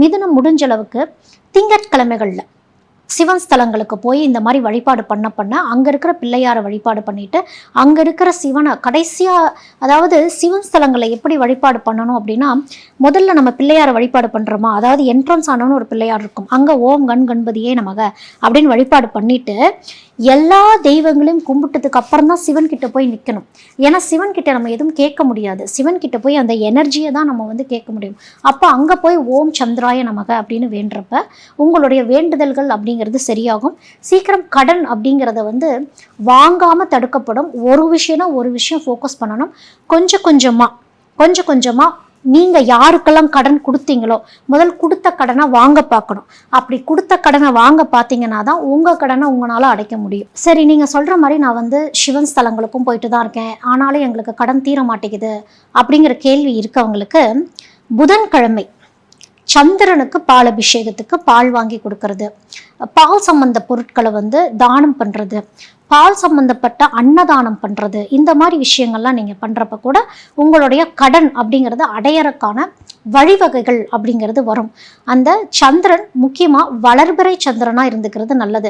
மிதுனம் முடிஞ்ச அளவுக்கு திங்கட்கிழமைகளில் சிவன் ஸ்தலங்களுக்கு போய் இந்த மாதிரி வழிபாடு பண்ண பண்ண அங்கே இருக்கிற பிள்ளையாரை வழிபாடு பண்ணிட்டு அங்கே இருக்கிற சிவனை கடைசியாக அதாவது சிவன் ஸ்தலங்களை எப்படி வழிபாடு பண்ணணும் அப்படின்னா முதல்ல நம்ம பிள்ளையாரை வழிபாடு பண்ணுறோமா அதாவது என்ட்ரன்ஸ் ஆனோன்னு ஒரு பிள்ளையார் இருக்கும். அங்கே ஓம் கண் கண்பதியே நமக அப்படின்னு வழிபாடு பண்ணிட்டு எல்லா தெய்வங்களையும் கும்பிட்டதுக்கு அப்புறம் தான் சிவன் கிட்ட போய் நிற்கணும் ஏன்னா சிவன் கிட்ட நம்ம எதுவும் கேட்க முடியாது. சிவன் கிட்ட போய் அந்த எனர்ஜியை தான் நம்ம வந்து கேட்க முடியும். அப்போ அங்கே போய் ஓம் சந்திராய நமக அப்படின்னு வேண்டுறப்ப உங்களுடைய வேண்டுதல்கள் அப்படிங்கிறது சரியாகும். சீக்கிரம் கடன் அப்படிங்கிறத வந்து வாங்காமல் தடுக்கப்படும். ஒரு விஷயம்னா ஒரு விஷயம் ஃபோக்கஸ் பண்ணணும். கொஞ்சம் கொஞ்சமாக கொஞ்சம் கொஞ்சமாக நீங்கள் யாருக்கெல்லாம் கடன் கொடுத்தீங்களோ முதல் கொடுத்த கடனை வாங்க பார்க்கணும். அப்படி கொடுத்த கடனை வாங்க பார்த்தீங்கன்னா தான் உங்கள் கடனை உங்களால் அடைக்க முடியும். சரி நீங்கள் சொல்கிற மாதிரி நான் வந்து சிவன் ஸ்தலங்களுக்கும் போயிட்டு தான் இருக்கேன். ஆனாலும் எங்களுக்கு கடன் தீர மாட்டேங்குது. அப்படிங்கிற கேள்வி இருக்கவங்களுக்கு புதன்கிழமை சந்திரனுக்கு பால் அபிஷேகத்துக்கு பால் வாங்கி கொடுக்கறது. பால் சம்பந்த பொருட்களை வந்து தானம் பண்ணுறது பால் சம்பந்தப்பட்ட அன்னதானம் பண்ணுறது இந்த மாதிரி விஷயங்கள்லாம் நீங்கள் பண்ணுறப்ப கூட உங்களுடைய கடன் அப்படிங்கிறது அடையறக்கான வழிவகைகள் அப்படிங்கிறது வரும். அந்த சந்திரன் முக்கியமாக வளர்பிறை சந்திரனாக இருந்துக்கிறது நல்லது.